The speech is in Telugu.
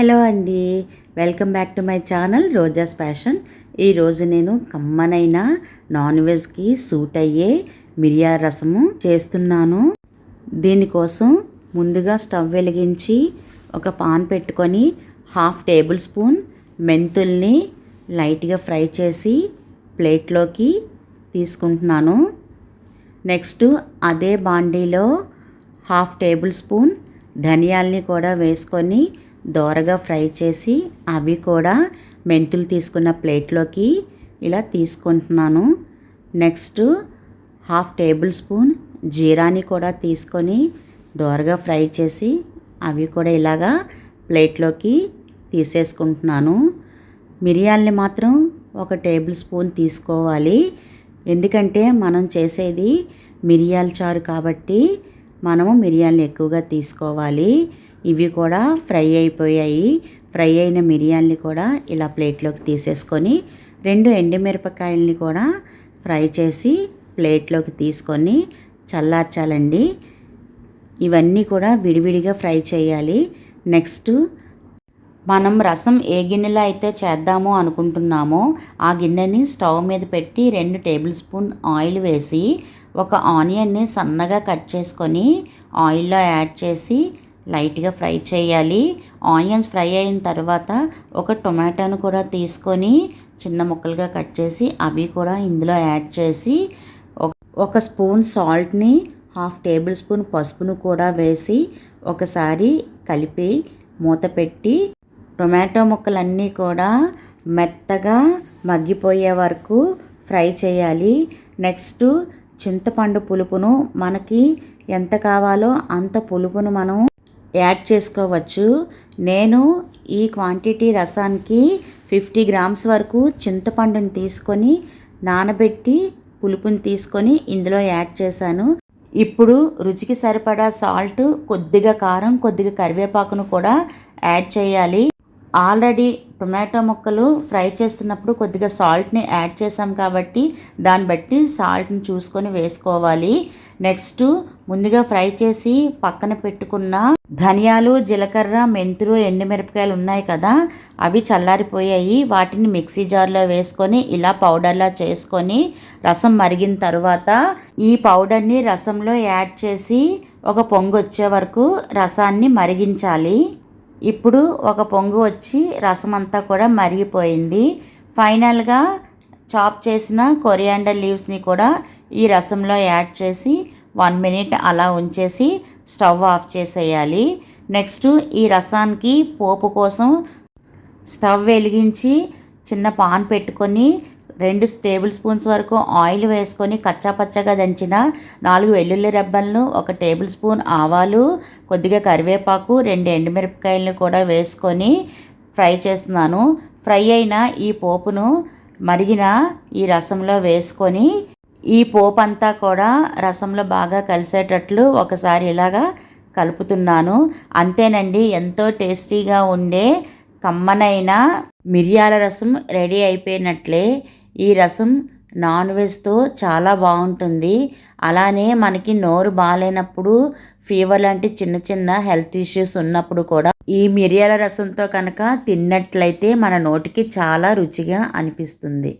హలో అండి. Welcome back to my channel Roja's fashion. ఈరోజు నేను కమ్మనైన నాన్ వెజ్కి సూట్ అయ్యే మిరియా రసము చేస్తున్నాను. దీనికోసం ముందుగా స్టవ్ వెలిగించి ఒక పాన్ పెట్టుకొని హాఫ్ టేబుల్ స్పూన్ మెంతుల్ని లైట్గా ఫ్రై చేసి ప్లేట్లోకి తీసుకుంటున్నాను. నెక్స్ట్ అదే బాండీలో హాఫ్ టేబుల్ స్పూన్ ధనియాల్ని కూడా వేసుకొని దోరగా ఫ్రై చేసి అవి కూడా మెంతులు తీసుకున్న ప్లేట్లోకి ఇలా తీసుకుంటున్నాను. నెక్స్ట్ హాఫ్ టేబుల్ స్పూన్ జీరాని కూడా తీసుకొని దోరగా ఫ్రై చేసి అవి కూడా ఇలాగా ప్లేట్లోకి తీసేసుకుంటున్నాను. మిరియాల్ని మాత్రం ఒక టేబుల్ స్పూన్ తీసుకోవాలి. ఎందుకంటే మనం చేసేది మిరియాల చారు కాబట్టి మనము మిరియాలను ఎక్కువగా తీసుకోవాలి. ఇవి కూడా ఫ్రై అయిపోయాయి. ఫ్రై అయిన మిరియాల్ని కూడా ఇలా ప్లేట్లోకి తీసేసుకొని రెండు ఎండుమిరపకాయల్ని కూడా ఫ్రై చేసి ప్లేట్లోకి తీసుకొని చల్లార్చాలండి. ఇవన్నీ కూడా విడివిడిగా ఫ్రై చేయాలి. నెక్స్ట్ మనం రసం ఏ గిన్నెలో అయితే చేద్దామో అనుకుంటున్నామో ఆ గిన్నెని స్టవ్ మీద పెట్టి రెండు టేబుల్ స్పూన్ ఆయిల్ వేసి ఒక ఆనియన్ని సన్నగా కట్ చేసుకొని ఆయిల్లో యాడ్ చేసి లైట్గా ఫ్రై చేయాలి. ఆనియన్స్ ఫ్రై అయిన తర్వాత ఒక టొమాటోను కూడా తీసుకొని చిన్న ముక్కలుగా కట్ చేసి అవి కూడా ఇందులో యాడ్ చేసి ఒక స్పూన్ సాల్ట్ని హాఫ్ టేబుల్ స్పూన్ పసుపును కూడా వేసి ఒకసారి కలిపి మూత పెట్టి టొమాటో ముక్కలన్నీ కూడా మెత్తగా మగ్గిపోయే వరకు ఫ్రై చేయాలి. నెక్స్ట్ చింతపండు పులుపును మనకి ఎంత కావాలో అంత పులుపును మనం యాడ్ చేసుకోవచ్చు. నేను ఈ క్వాంటిటీ రసానికి ఫిఫ్టీ గ్రామ్స్ వరకు చింతపండుని తీసుకొని నానబెట్టి పులుపుని తీసుకొని ఇందులో యాడ్ చేశాను. ఇప్పుడు రుచికి సరిపడా సాల్ట్ కొద్దిగా కారం కొద్దిగా కరివేపాకును కూడా యాడ్ చేయాలి. ఆల్రెడీ టొమాటో ముక్కలు ఫ్రై చేస్తున్నప్పుడు కొద్దిగా సాల్ట్ని యాడ్ చేసాం కాబట్టి దాన్ని బట్టి సాల్ట్ని చూసుకొని వేసుకోవాలి. నెక్స్ట్ ముందుగా ఫ్రై చేసి పక్కన పెట్టుకున్న ధనియాలు జీలకర్ర మెంతులు ఎండుమిరపకాయలు ఉన్నాయి కదా అవి చల్లారిపోయాయి. వాటిని మిక్సీ జార్లో వేసుకొని ఇలా పౌడర్లా చేసుకొని రసం మరిగిన తర్వాత ఈ పౌడర్ని రసంలో యాడ్ చేసి ఒక పొంగు వచ్చే వరకు రసాన్ని మరిగించాలి. ఇప్పుడు ఒక పొంగు వచ్చి రసం అంతా కూడా మరిగిపోయింది. ఫైనల్గా చాప్ చేసిన కొరియాండర్ లీవ్స్ని కూడా ఈ రసంలో యాడ్ చేసి వన్ మినిట్ అలా ఉంచేసి స్టవ్ ఆఫ్ చేసేయాలి. నెక్స్ట్ ఈ రసానికి పోపు కోసం స్టవ్ వెలిగించి చిన్న పాన్ పెట్టుకొని రెండు టేబుల్ స్పూన్స్ వరకు ఆయిల్ వేసుకొని కచ్చాపచ్చగా దంచిన నాలుగు వెల్లుల్లి రెబ్బలను ఒక టేబుల్ స్పూన్ ఆవాలు కొద్దిగా కరివేపాకు రెండు ఎండుమిరపకాయలను కూడా వేసుకొని ఫ్రై చేస్తున్నాను. ఫ్రై అయిన ఈ పోపును మరిగిన ఈ రసంలో వేసుకొని ఈ పోపు అంతా కూడా రసంలో బాగా కలిసేటట్లు ఒకసారి ఇలాగా కలుపుతున్నాను. అంతేనండి ఎంతో టేస్టీగా ఉండే కమ్మనైన మిరియాల రసం రెడీ అయిపోయినట్లే. ఈ రసం నాన్ వెజ్తో చాలా బాగుంటుంది. అలానే మనకి నోరు బాగాలేనప్పుడు ఫీవర్ లాంటి చిన్న చిన్న హెల్త్ ఇష్యూస్ ఉన్నప్పుడు కూడా ఈ మిరియాల రసంతో కనుక తిన్నట్లయితే మన నోటికి చాలా రుచిగా అనిపిస్తుంది.